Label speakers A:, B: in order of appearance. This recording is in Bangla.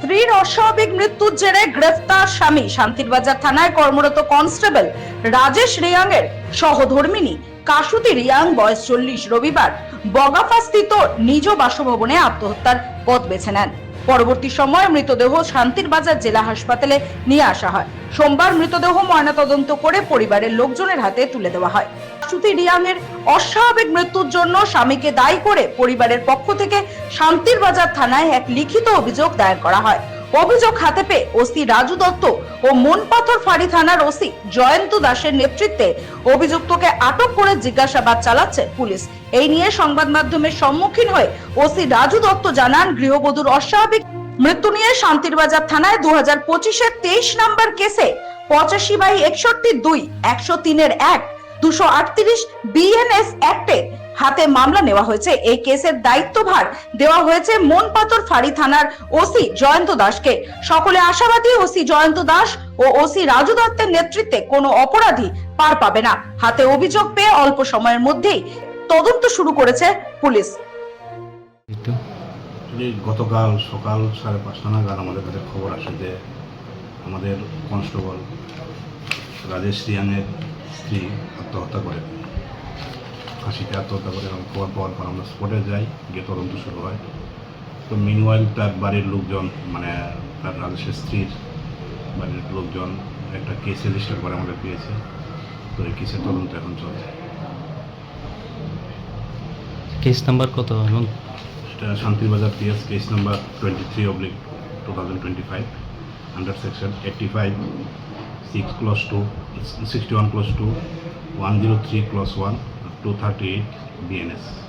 A: স্ত্রীর অস্বাভাবিক মৃত্যুর জেরে গ্রেফতার স্বামী। শান্তিরবাজার থানায় কর্মরত কনস্টেবল রাজেশ রিয়াং এর সহধর্মিনী কাশুতি রিয়াং, বয়স চল্লিশ, রবিবার বগাফাস্থিত নিজ বাসভবনে আত্মহত্যার পথ বেছে নেন। পরবর্তী সময় মৃতদেহ শান্তির বাজার জেলা হাসপাতালে নিয়ে আসা হয়। সোমবার মৃতদেহ ময়নাতদন্ত করে পরিবারের লোকজনের হাতে তুলে দেওয়া হয়। কাশুতি রিয়াংয়ের অস্বাভাবিক মৃত্যুর জন্য স্বামীকে দায়ী করে পরিবারের পক্ষ থেকে শান্তির বাজার থানায় এক লিখিত অভিযোগ দায়ের করা হয়। অভিযোগ হাতে পেয়ে ওসি রাজু দত্ত ও মনপাথর ফাঁড়ি থানার ওসি জয়ন্ত দাসের নেতৃত্বে অভিযুক্তকে আটক করে জিজ্ঞাসাবাদ চালাচ্ছে পুলিশ। এই নিয়ে সংবাদ মাধ্যমের সম্মুখীন হয়ে ওসি রাজু দত্ত জানান, গৃহবধূর অস্বাভাবিক মৃত্যু নিয়ে শান্তিরবাজার থানায় দু হাজার পঁচিশের তেইশ নম্বর কেসে পঁচাশি বাই একষট্টি দুই, একশো তিনের এক, দুশো আটত্রিশ বিএনএস অ্যাক্টে হাতে মামলা নেওয়া হয়েছে। এই কেসের দায়িত্বভার দেওয়া হয়েছে মনপাতর ফাঁড়ি থানার ওসি জয়ন্ত দাসকে। সকলে আশাবাদী ওসি জয়ন্ত দাস ও ওসি রাজু দত্তের নেতৃত্বে কোনো অপরাধী পার পাবে না। হাতে অভিযোগ পেয়ে অল্প সময়ের মধ্যেই তদন্ত শুরু করেছে পুলিশ।
B: গতকাল সকাল সাড়ে পাঁচটা নাগাদ আমাদের কাছে খবর আসে যে আমাদের কনস্টেবল রাজেশ রিয়াংয়ের স্ত্রী আত্মহত্যা করে। ফাঁসিতে আত্মহত্যা করে এবং খবর পাওয়ার পর আমরা স্পটে যাই গিয়ে তদন্ত শুরু হয়। তো মিনওয়াইল তার বাড়ির লোকজন মানে তার রাজেশের স্ত্রীর বাড়ির লোকজন একটা কেস রেজিস্টার করে আমাদের পেয়েছে। তো এই কেসের তদন্ত এখন চলছে।
C: কেস নাম্বার কত? এবং
B: এটা Shantibazar PS case number twenty three oblique two thousand twenty five under section eighty five six clause two sixty one clause two one zero three clause one two thirty eight BNS